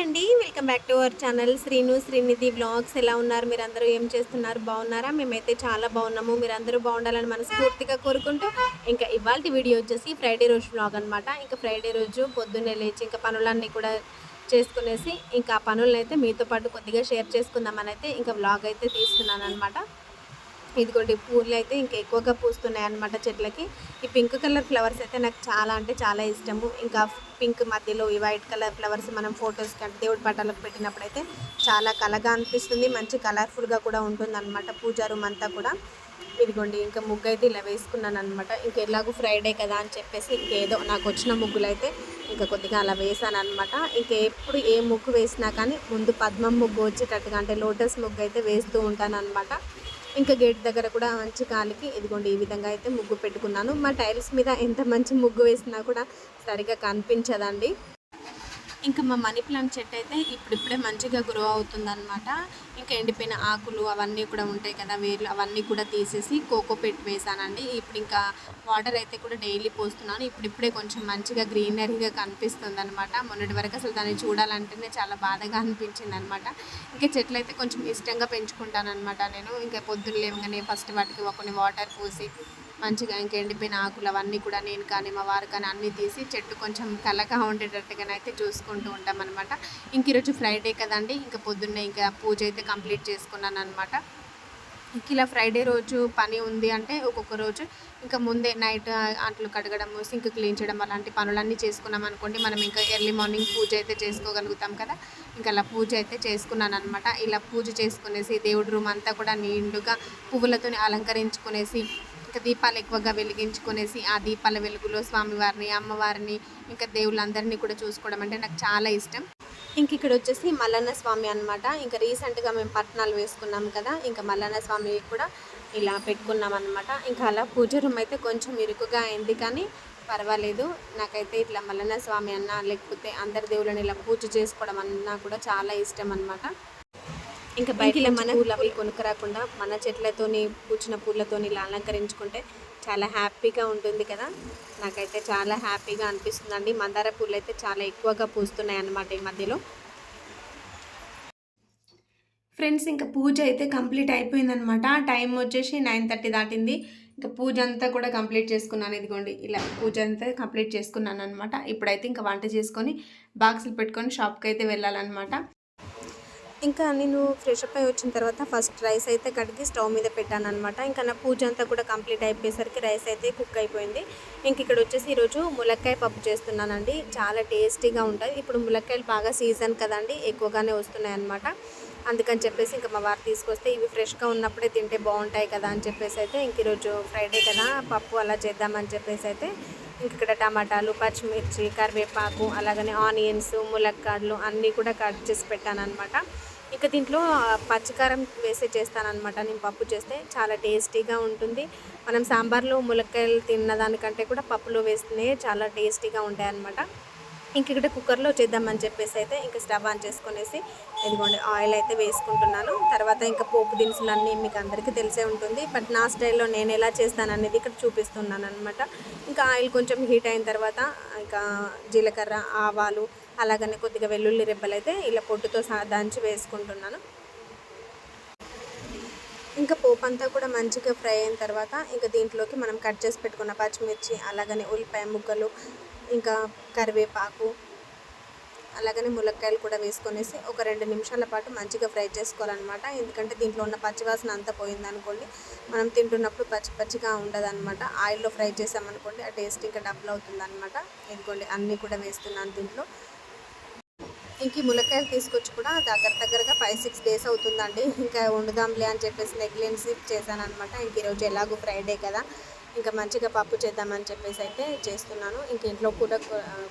అండి. Welcome back to our channel. Srinu Srinidhi blogs ఎలా ఉన్నారు? మీరు అందరూ ఏం చేస్తున్నారు? బాగున్నారా? మేమైతే చాలా బాగున్నాము. మీరు అందరూ బాగుండాలని మనస్ఫూర్తిగా కోరుకుంటూ ఇంకా ఇవాళ వీడియో వచ్చేసి ఫ్రైడే రోజు బ్లాగ్ అనమాట ఇంకా ఫ్రైడే రోజు పొద్దున్నే లేచి ఇంకా పనులన్నీ కూడా చేసుకునేసి ఇంకా ఆ పనులను అయితే మీతో పాటు కొద్దిగా షేర్ చేసుకుందామని అయితే ఇంకా బ్లాగ్ అయితే తీస్తున్నాను అనమాట ఇదిగోండి పూలు అయితే ఇంకా ఎక్కువగా పూస్తున్నాయి అన్నమాట చెట్లకి. ఈ పింక్ కలర్ ఫ్లవర్స్ అయితే నాకు చాలా అంటే చాలా ఇష్టము. ఇంకా పింక్ మధ్యలో ఈ వైట్ కలర్ ఫ్లవర్స్ మనం ఫొటోస్కి కంటే దేవుడి పటాలకు పెట్టినప్పుడు అయితే చాలా కలగా అనిపిస్తుంది. మంచి కలర్ఫుల్గా కూడా ఉంటుంది అనమాట పూజా రూమ్ అంతా కూడా. ఇదిగోండి ఇంకా ముగ్గు అయితే ఇలా వేసుకున్నాను అనమాట ఇంకా ఎలాగో ఫ్రైడే కదా అని చెప్పేసి ఇంకేదో నాకు వచ్చిన ముగ్గులు అయితే ఇంకా కొద్దిగా అలా వేసాను అనమాట ఇంకా ఎప్పుడు ఏ ముగ్గు వేసినా కానీ ముందు పద్మం ముగ్గు వచ్చేటట్టుగా అంటే లోటస్ ముగ్గు అయితే వేస్తూ ఉంటాను అనమాట ఇంకా గేట్ దగ్గర కూడా మంచి కాలికి ఇదిగోండి ఈ విధంగా అయితే ముగ్గు పెట్టుకున్నాను. మా టైల్స్ మీద ఎంత మంచి ముగ్గు వేసినా కూడా సరిగా కనిపించదండి. ఇంకా మా మనీ ప్లాంట్ చెట్టు అయితే ఇప్పుడిప్పుడే మంచిగా గ్రో అవుతుందన్నమాట. ఇంకా ఎండిపోయిన ఆకులు అవన్నీ కూడా ఉంటాయి కదా వేర్లు అవన్నీ కూడా తీసేసి కోకో పెట్టి వేసానండి. ఇప్పుడు ఇంకా వాటర్ అయితే కూడా డైలీ పోస్తున్నాను. ఇప్పుడిప్పుడే కొంచెం మంచిగా గ్రీనరీగా కనిపిస్తుంది అనమాట మొన్నటి వరకు అసలు దాన్ని చూడాలంటేనే చాలా బాధగా అనిపించింది అనమాట ఇంకా చెట్లు అయితే కొంచెం ఇష్టంగా పెంచుకుంటాను అనమాట నేను. ఇంకా పొద్దున్న లేవగానే ఫస్ట్ వాటికి కొన్ని వాటర్ పోసి మంచిగా ఇంకా ఎండిపోయిన ఆకులు అవన్నీ కూడా నేను కానీ మా వారు కానీ అన్నీ తీసి చెట్టు కొంచెం కలగా ఉండేటట్టుగానైతే చూసుకుంటూ ఉంటాం అనమాట ఇంక ఈరోజు ఫ్రైడే కదండి ఇంకా పొద్దున్నే ఇంకా పూజ అయితే కంప్లీట్ చేసుకున్నాను అనమాట ఇంక ఇలా ఫ్రైడే రోజు పని ఉంది అంటే ఒక్కొక్క రోజు ఇంకా ముందే నైట్ అంట్లు కడగడము సింక్ క్లీన్ చేయడం అలాంటి పనులన్నీ చేసుకున్నాం అనుకోండి మనం ఇంకా ఎర్లీ మార్నింగ్ పూజ అయితే చేసుకోగలుగుతాం కదా. ఇంకా అలా పూజ అయితే చేసుకున్నాను అనమాట ఇలా పూజ చేసుకునేసి దేవుడి రూమ్ అంతా కూడా నిండుగా పువ్వులతో అలంకరించుకునేసి ఇంకా దీపాలు ఎక్కువగా వెలిగించుకునేసి ఆ దీపాల వెలుగులో స్వామివారిని అమ్మవారిని ఇంకా దేవుళ్ళందరినీ కూడా చూసుకోవడం అంటే నాకు చాలా ఇష్టం. ఇంక ఇక్కడ వచ్చేసి మల్లన్న స్వామి అనమాట ఇంకా రీసెంట్గా మేము పట్నాలు వేసుకున్నాం కదా ఇంకా మల్లన్న స్వామి కూడా ఇలా పెట్టుకున్నాం అనమాట ఇంకా అలా పూజ రూమ్ అయితే కొంచెం ఇరుకుగా అయింది కానీ పర్వాలేదు. నాకైతే ఇట్లా మల్లన్న స్వామి అన్న లేకపోతే అందరి దేవుళ్ళని ఇలా పూజ చేసుకోవడం అన్నా కూడా చాలా ఇష్టం అనమాట ఇంకా బయట మన పూలు కొనుక్కరాకుండా మన చెట్లతోని పూచిన పూలతోని ఇలా అలంకరించుకుంటే చాలా హ్యాపీగా ఉంటుంది కదా. నాకైతే చాలా హ్యాపీగా అనిపిస్తుందండి. మందార పూలు అయితే చాలా ఎక్కువగా పూస్తున్నాయి అన్నమాట ఈ మధ్యలో. ఫ్రెండ్స్ ఇంకా పూజ అయితే కంప్లీట్ అయిపోయిందనమాట టైం వచ్చేసి నైన్ థర్టీ దాటింది. ఇంకా పూజ అంతా కూడా కంప్లీట్ చేసుకున్నాను. ఇదిగోండి ఇలా పూజ అంతా కంప్లీట్ చేసుకున్నాను అనమాట ఇప్పుడైతే ఇంకా వంట చేసుకొని బాక్సులు పెట్టుకొని షాప్కి అయితే వెళ్ళాలన్నమాట. ఇంకా నేను ఫ్రెష్ అప్ అయి వచ్చిన తర్వాత ఫస్ట్ రైస్ అయితే కడిగి స్టవ్ మీద పెట్టాను అనమాట ఇంకా నా పూజ అంతా కూడా కంప్లీట్ అయిపోయేసరికి రైస్ అయితే కుక్ అయిపోయింది. ఇంక ఇక్కడ వచ్చేసి ఈరోజు ములక్కాయ పప్పు చేస్తున్నానండి. చాలా టేస్టీగా ఉంటుంది. ఇప్పుడు ములక్కాయలు బాగా సీజన్ కదండి ఎక్కువగానే వస్తున్నాయి అనమాట అందుకని చెప్పేసి ఇంకా మా వారు తీసుకొస్తే ఇవి ఫ్రెష్గా ఉన్నప్పుడే తింటే బాగుంటాయి కదా అని చెప్పేసి అయితే ఇంక ఈరోజు ఫ్రైడే కదా పప్పు అలా చేద్దామని చెప్పేసి అయితే ఇంక ఇక్కడ టమాటాలు పచ్చిమిర్చి కరివేపాకు అలాగనే ఆనియన్స్ ములక్కాడలు అన్నీ కూడా కట్ చేసి పెట్టాను అనమాట ఇంకా దీంట్లో పచ్చికారం వేసే చేస్తానన్నమాట. నేను పప్పు చేస్తే చాలా టేస్టీగా ఉంటుంది. మనం సాంబార్లో ములక్కాయలు తిన్న దానికంటే కూడా పప్పులో వేస్తేనే చాలా టేస్టీగా ఉంటాయి అన్నమాట ఇంక ఇక్కడ కుక్కర్లో చేద్దామని చెప్పేసి అయితే ఇంకా స్టవ్ ఆన్ చేసుకునేసి ఇదిగోండి ఆయిల్ అయితే వేసుకుంటున్నాను. తర్వాత ఇంకా పోపు దినుసులు అన్నీ మీకు అందరికీ తెలిసే ఉంటుంది. బట్ నా స్టైల్లో నేను ఎలా చేస్తాను అనేది ఇక్కడ చూపిస్తున్నాను అనమాట ఇంకా ఆయిల్ కొంచెం హీట్ అయిన తర్వాత ఇంకా జీలకర్ర ఆవాలు అలాగనే కొద్దిగా వెల్లుల్లి రెబ్బలు అయితే ఇలా పొట్టుతో సహా దంచి వేసుకుంటున్నాను. ఇంకా పోపు అంతా కూడా మంచిగా ఫ్రై అయిన తర్వాత ఇంకా దీంట్లోకి మనం కట్ చేసి పెట్టుకున్న పచ్చిమిర్చి అలాగనే ఉల్లిపాయ ముక్కలు ఇంకా కరివేపాకు అలాగనే ములక్కాయలు కూడా వేసుకొనేసి ఒక రెండు నిమిషాల పాటు మంచిగా ఫ్రై చేసుకోవాలన్నమాట. ఎందుకంటే దీంట్లో ఉన్న పచ్చివాసన అంతా పోయిందనుకోండి మనం తింటున్నప్పుడు పచ్చి పచ్చిగా ఉండదు అనమాట ఆయిల్లో ఫ్రై చేసామనుకోండి ఆ టేస్ట్ ఇంకా డబుల్ అవుతుందన్నమాట. ఎందుకోండి అన్నీ కూడా వేస్తున్నాను దీంట్లో. ఇంక ములక్కాయలు తీసుకొచ్చి కూడా దగ్గర దగ్గరగా ఫైవ్ సిక్స్ డేస్ అవుతుందండి. ఇంకా వండుదాంలే అని చెప్పేసి నెగ్లెన్సీ చేశాను అనమాట ఇంక ఈరోజు ఎలాగో ఫ్రైడే కదా. ఇంకా మంచిగా పప్పు చేద్దామని చెప్పేసి అయితే చేస్తున్నాను. ఇంక ఇంట్లో కూడా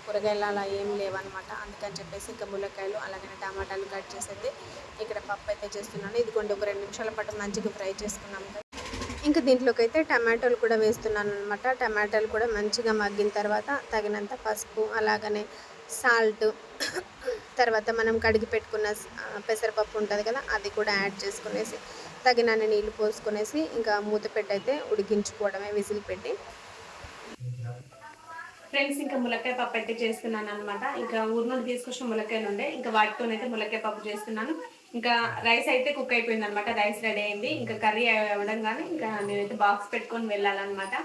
కూరగాయలు అలా ఏం లేవన్నమాట. అందుకని చెప్పేసి ఇంకా ములక్కాయలు అలాగే టమాటాలు కట్ చేసి అయితే ఇక్కడ పప్పు అయితే చేస్తున్నాను. ఇదిగోండి ఒక రెండు నిమిషాల పాటు మంచిగా ఫ్రై చేసుకున్నాము ఇంకా దీంట్లోకి అయితే టమాటోలు కూడా వేస్తున్నాను అనమాట టమాటాలు కూడా మంచిగా మగ్గిన తర్వాత తగినంత పసుపు అలాగనే సాల్ట్ తర్వాత మనం కడిగి పెట్టుకున్న పెసరపప్పు ఉంటుంది కదా అది కూడా యాడ్ చేసుకునేసి తగినన్ని నీళ్ళు పోసుకునేసి ఇంకా మూత అయితే ఉడికించుకోవడమే విజిల్ పెట్టి. ఫ్రెండ్స్ ఇంకా ములక్కాయ పప్పు అయితే చేస్తున్నాను అనమాట ఇంకా ఊరు నుండి తీసుకొచ్చిన ములక్కాయలు ఉండే ఇంకా వాటితోనైతే ములక్కాయ పప్పు చేస్తున్నాను. ఇంకా రైస్ అయితే కుక్ అయిపోయింది అనమాట రైస్ రెడీ అయింది. ఇంకా కర్రీ అవ్వడం కానీ ఇంకా నేనైతే బాక్స్ పెట్టుకొని వెళ్ళాలన్నమాట.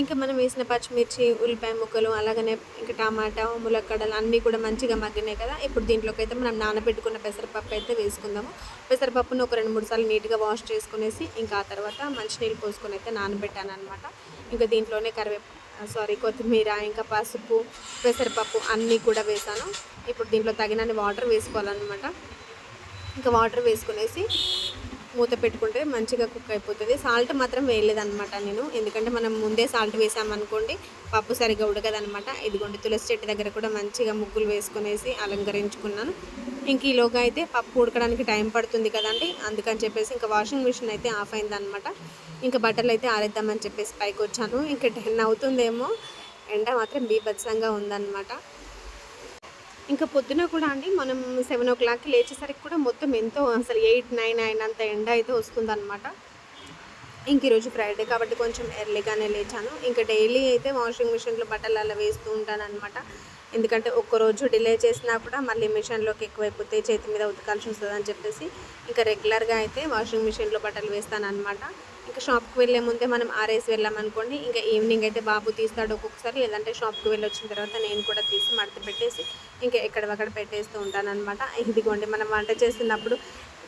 ఇంకా మనం వేసిన పచ్చిమిర్చి ఉల్లిపాయ ముక్కలు అలాగనే ఇంకా టమాటా ములక్కడలు అన్నీ కూడా మంచిగా మగ్గినాయి కదా. ఇప్పుడు దీంట్లోకి అయితే మనం నానబెట్టుకున్న పెసరపప్పు అయితే వేసుకుందాము. పెసరపప్పును ఒక రెండు మూడు సార్లు నీట్గా వాష్ చేసుకునేసి ఇంకా ఆ తర్వాత మంచినీళ్ళు పోసుకొని అయితే నానబెట్టాను అనమాట ఇంకా దీంట్లోనే కరివేపా సారీ కొత్తిమీర ఇంకా పసుపు పెసరపప్పు అన్నీ కూడా వేసాను. ఇప్పుడు దీంట్లో తగినన్ని వాటర్ వేసుకోవాలన్నమాట. ఇంకా వాటర్ వేసుకునేసి మూత పెట్టుకుంటే మంచిగా కుక్ అయిపోతుంది. సాల్ట్ మాత్రం వేయలేదనమాట నేను. ఎందుకంటే మనం ముందే సాల్ట్ వేసామనుకోండి పప్పు సరిగా ఉడకదనమాట ఇదిగోండి తులసి చెట్టు దగ్గర కూడా మంచిగా ముగ్గులు వేసుకునేసి అలంకరించుకున్నాను. ఇంక ఈలోగా అయితే పప్పు ఉడకడానికి టైం పడుతుంది కదండి. అందుకని చెప్పేసి ఇంకా వాషింగ్ మిషన్ అయితే ఆఫ్ అయిందనమాట ఇంకా బట్టలు అయితే ఆరేద్దామని చెప్పేసి పైకి వచ్చాను ఇంకా టెన్ అవుతుందేమో. ఎండ మాత్రం బీభత్సంగా ఉందన్నమాట. ఇంకా పొద్దున కూడా అండి మనం సెవెన్ ఓ క్లాక్కి లేచేసరికి కూడా మొత్తం ఎంతో అసలు ఎయిట్ నైన్ నైన్ అంత ఎండ అయితే వస్తుందన్నమాట. ఇంక ఈరోజు ఫ్రైడే కాబట్టి కొంచెం ఎర్లీగానే లేచాను. ఇంకా డైలీ అయితే వాషింగ్ మిషన్లో బట్టలు అలా వేస్తూ ఉంటాను అనమాట ఎందుకంటే ఒక్కరోజు డిలే చేసినా కూడా మళ్ళీ మిషన్లోకి ఎక్కువైపోతే చేతి మీద ఉతకాల్సి వస్తుంది అని చెప్పేసి ఇంకా రెగ్యులర్గా అయితే వాషింగ్ మిషన్లో బట్టలు వేస్తాను అనమాట ఇంకా షాప్కి వెళ్ళే ముందే మనం ఆరేసి వెళ్ళామనుకోండి ఇంకా ఈవినింగ్ అయితే బాబు తీస్తాడు ఒక్కొక్కసారి. లేదంటే షాప్కి వెళ్ళి వచ్చిన తర్వాత నేను కూడా తీసి మడత పెట్టేసి ఇంకా ఎక్కడవక్కడ పెట్టేస్తూ ఉంటాను అనమాట ఇదిగోండి మనం వంట చేస్తున్నప్పుడు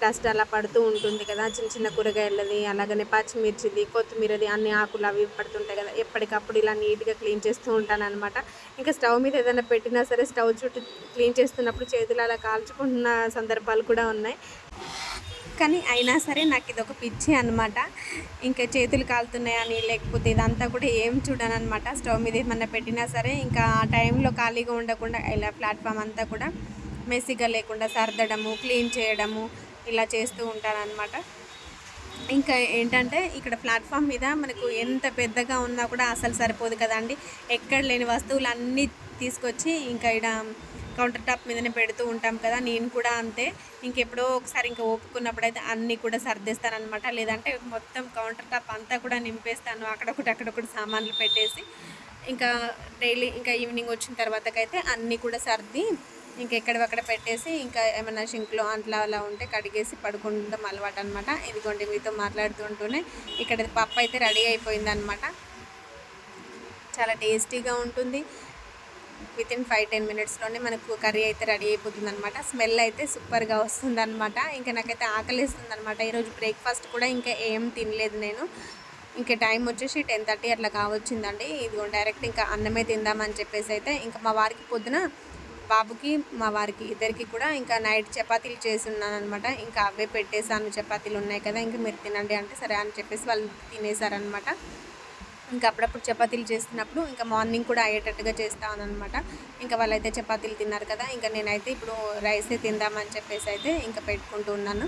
డస్ట్ అలా పడుతూ ఉంటుంది కదా. చిన్న చిన్న కూరగాయలది అలాగనే పచ్చిమిర్చిది కొత్తిమీరది అన్ని ఆకులు అవి పడుతుంటాయి కదా. ఎప్పటికప్పుడు ఇలా నీట్గా క్లీన్ చేస్తూ ఉంటాను అనమాట ఇంకా స్టవ్ మీద ఏదైనా పెట్టినా సరే స్టవ్ చుట్టూ క్లీన్ చేస్తున్నప్పుడు చేతులు అలా కాల్చుకుంటున్న సందర్భాలు కూడా ఉన్నాయి. కానీ అయినా సరే నాకు ఇది ఒక పిచ్చి అనమాట ఇంకా చేతులు కాలుతున్నాయని లేకపోతే ఇదంతా కూడా ఏం చూడను అనమాట స్టవ్ మీద ఏమన్నా పెట్టినా సరే ఇంకా ఆ టైంలో ఖాళీగా ఉండకుండా ఇలా ప్లాట్ఫామ్ అంతా కూడా మెస్సీగా లేకుండా సర్దడము క్లీన్ చేయడము ఇలా చేస్తూ ఉంటానన్నమాట. ఇంకా ఏంటంటే ఇక్కడ ప్లాట్ఫామ్ మీద మనకు ఎంత పెద్దగా ఉన్నా కూడా అసలు సరిపోదు కదండి. ఎక్కడ లేని వస్తువులు అన్నీ తీసుకొచ్చి ఇంకా ఇక్కడ కౌంటర్ టాప్ మీదనే పెడుతూ ఉంటాం కదా నేను కూడా అంతే. ఇంకెప్పుడో ఒకసారి ఇంకా ఒప్పుకున్నప్పుడు అయితే అన్నీ కూడా సర్దేస్తాను అనమాట లేదంటే మొత్తం కౌంటర్ టాప్ అంతా కూడా నింపేస్తాను అక్కడొకటి అక్కడొకటి సామాన్లు పెట్టేసి. ఇంకా డైలీ ఇంకా ఈవినింగ్ వచ్చిన తర్వాతకైతే అన్నీ కూడా సర్ది ఇంకా ఎక్కడక్కడ పెట్టేసి ఇంకా ఏమైనా షింక్లో అంట్లా అలా ఉంటే కడిగేసి పడుకుంటాం అలవాటు అనమాట ఇదిగోండి మీతో మాట్లాడుతుంటూనే ఇక్కడ పప్పు అయితే రెడీ అయిపోయింది అనమాట చాలా టేస్టీగా ఉంటుంది. విత్ ఇన్ ఫైవ్ టెన్ మినిట్స్లోనే మనకు కర్రీ అయితే రెడీ అయిపోతుంది అనమాట స్మెల్ అయితే సూపర్గా వస్తుంది అనమాట ఇంకా నాకైతే ఆకలిస్తుంది అనమాట ఈరోజు బ్రేక్ఫాస్ట్ కూడా ఇంకా ఏం తినలేదు నేను. ఇంకా టైం వచ్చేసి టెన్ థర్టీ అట్లా కావచ్చిందండి. ఇదిగో డైరెక్ట్ ఇంకా అన్నమే తిందామని చెప్పేసి అయితే ఇంకా మా వారికి పొద్దున బాబుకి మా వారికి ఇద్దరికి కూడా ఇంకా నైట్ చపాతీలు చేసి ఉన్నాను అనమాట ఇంకా అవే పెట్టేసాను చపాతీలు ఉన్నాయి కదా ఇంకా మీరు తినండి అంటే సరే అని చెప్పేసి వాళ్ళు తినేసారనమాట ఇంకా అప్పుడప్పుడు చపాతీలు చేస్తున్నప్పుడు ఇంకా మార్నింగ్ కూడా అయ్యేటట్టుగా చేస్తాను అనమాట ఇంకా వాళ్ళైతే చపాతీలు తిన్నారు కదా ఇంకా నేనైతే ఇప్పుడు రైసే తిందామని చెప్పేసి అయితే ఇంకా పెట్టుకుంటూ ఉన్నాను.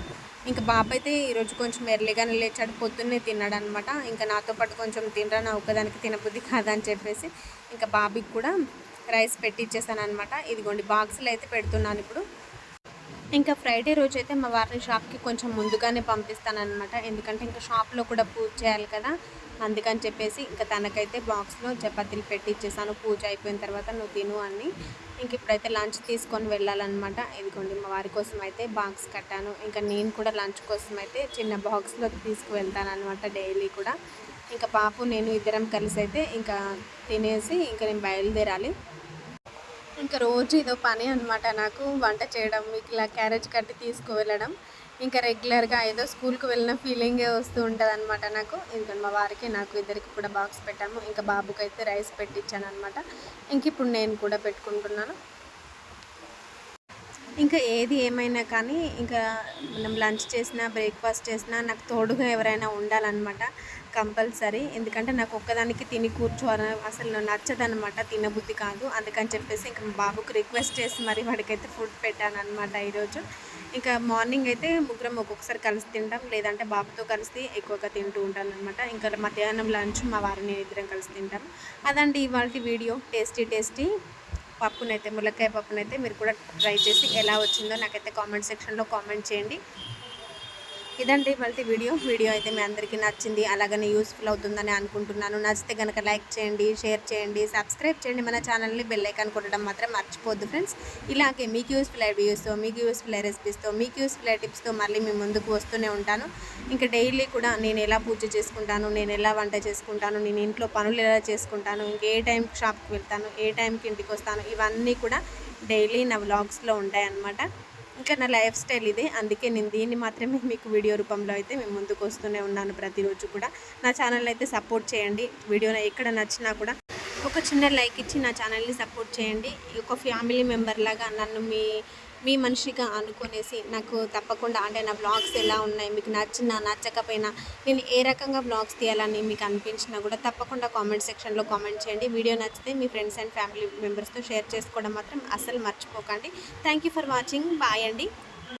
ఇంకా బాబు అయితే ఈరోజు కొంచెం ఎర్లీగానే లేచాడు పొద్దున్నే తిన్నాడు అనమాట ఇంకా నాతో పాటు కొంచెం తినరా నా ఒక్కదానికి తినబుద్ధి కాదని చెప్పేసి ఇంకా బాబుకి కూడా రైస్ పెట్టి ఇచ్చేసాను అనమాట ఇదిగోండి బాక్సులు అయితే పెడుతున్నాను ఇప్పుడు. ఇంకా ఫ్రైడే రోజు అయితే మా వారిని షాప్కి కొంచెం ముందుగానే పంపిస్తానమాట ఎందుకంటే ఇంకా షాప్లో కూడా పూజ చేయాలి కదా. అందుకని చెప్పేసి ఇంకా తనకైతే బాక్స్లో చపాతీలు పెట్టి ఇచ్చేసాను పూజ అయిపోయిన తర్వాత నువ్వు తిను అని. ఇంక ఇప్పుడైతే లంచ్ తీసుకొని వెళ్ళాలన్నమాట. ఇదిగోండి మా వారి కోసం అయితే బాక్స్ కట్టాను. ఇంకా నేను కూడా లంచ్ కోసం అయితే చిన్న బాక్స్లో తీసుకువెళ్తాను అనమాట డైలీ కూడా. ఇంకా పాపు నేను ఇద్దరం కలిసి అయితే ఇంకా తినేసి ఇంకా నేను బయలుదేరాలి. ఇంకా రోజు ఇదో పని అనమాట నాకు వంట చేయడం ఇట్లా క్యారేజ్ కట్టి తీసుకువెళ్ళడం ఇంకా రెగ్యులర్గా ఏదో స్కూల్కి వెళ్ళిన ఫీలింగే వస్తూ ఉంటుంది అనమాట నాకు. ఎందుకంటే మా వారికి నాకు ఇద్దరికి కూడా బాక్స్ పెట్టాము. ఇంకా బాబుకి అయితే రైస్ పెట్టించాను అనమాట ఇంక ఇప్పుడు నేను కూడా పెట్టుకుంటున్నాను. ఇంకా ఏది ఏమైనా కానీ ఇంకా మనం లంచ్ చేసినా బ్రేక్ఫాస్ట్ చేసినా నాకు తోడుగా ఎవరైనా ఉండాలన్నమాట. కంపల్సరీ. ఎందుకంటే నాకు ఒక్కదానికి తిని కూర్చోవాలి అసలు నచ్చదనమాట తినబుద్ధి కాదు. అందుకని చెప్పేసి ఇంకా బాబుకు రిక్వెస్ట్ చేసి మరి వాడికైతే ఫుడ్ పెట్టాను అనమాట ఈరోజు. ఇంకా మార్నింగ్ అయితే ముగ్గురం ఒక్కొక్కసారి కలిసి తింటాం. లేదంటే బాబుతో కలిసి ఎక్కువగా తింటూ ఉంటాను అనమాట ఇంకా మధ్యాహ్నం లంచ్ మా వారిని ఇద్దరం కలిసి తింటాం. అదండి ఇవాళ వీడియో. టేస్టీ టేస్టీ పప్పునైతే ములక్కాయ పప్పునైతే మీరు కూడా ట్రై చేసి ఎలా వచ్చిందో నాకైతే కామెంట్ సెక్షన్లో కామెంట్ చేయండి. ఇదండి ఇవాళ వీడియో. వీడియో అయితే మీ అందరికీ నచ్చింది అలాగనే యూస్ఫుల్ అవుతుందని అనుకుంటున్నాను. నచ్చితే కనుక లైక్ చేయండి షేర్ చేయండి సబ్స్క్రైబ్ చేయండి. మన ఛానల్ని బెల్లైకాన్ కొట్టడం మాత్రం మర్చిపోద్దు ఫ్రెండ్స్ ఇలాగే మీకు యూస్ఫుల్ అయ్యే వీడియోస్తో మీకు యూస్ఫుల్ అయ్యే రెసిపీస్తో మీకు యూస్ఫుల్ అయ్యే టిప్స్తో మళ్ళీ మీ ముందుకు వస్తూనే ఉంటాను. ఇంకా డైలీ కూడా నేను ఎలా పూజ చేసుకుంటాను నేను ఎలా వంట చేసుకుంటాను నేను ఇంట్లో పనులు ఎలా చేసుకుంటాను ఇంకే టైంకి షాప్కి వెళ్తాను ఏ టైంకి ఇంటికి వస్తాను ఇవన్నీ కూడా డైలీ నా వ్లాగ్స్లో ఉంటాయి అన్నమాట ఇంకా నా లైఫ్ స్టైల్ ఇదే. అందుకే నేను దీన్ని మాత్రమే మీకు వీడియో రూపంలో అయితే మేము ముందుకు వస్తూనే ఉన్నాను ప్రతిరోజు కూడా. నా ఛానల్ అయితే సపోర్ట్ చేయండి. వీడియో ఎక్కడ నచ్చినా కూడా ఒక చిన్న లైక్ ఇచ్చి నా ఛానల్ని సపోర్ట్ చేయండి. ఒక ఫ్యామిలీ మెంబర్ లాగా నన్ను మీ మీ మనిషిగా అనుకునేసి నాకు తప్పకుండా అంటే నా బ్లాగ్స్ ఎలా ఉన్నాయి మీకు నచ్చినా నచ్చకపోయినా నేను ఏ రకంగా బ్లాగ్స్ తీయాలని మీకు అనిపించినా కూడా తప్పకుండా కామెంట్ సెక్షన్లో కామెంట్ చేయండి. వీడియో నచ్చితే మీ ఫ్రెండ్స్ అండ్ ఫ్యామిలీ మెంబర్స్తో షేర్ చేసుకోవడం మాత్రం అస్సలు మర్చిపోకండి. Thank you for watching bye అండి.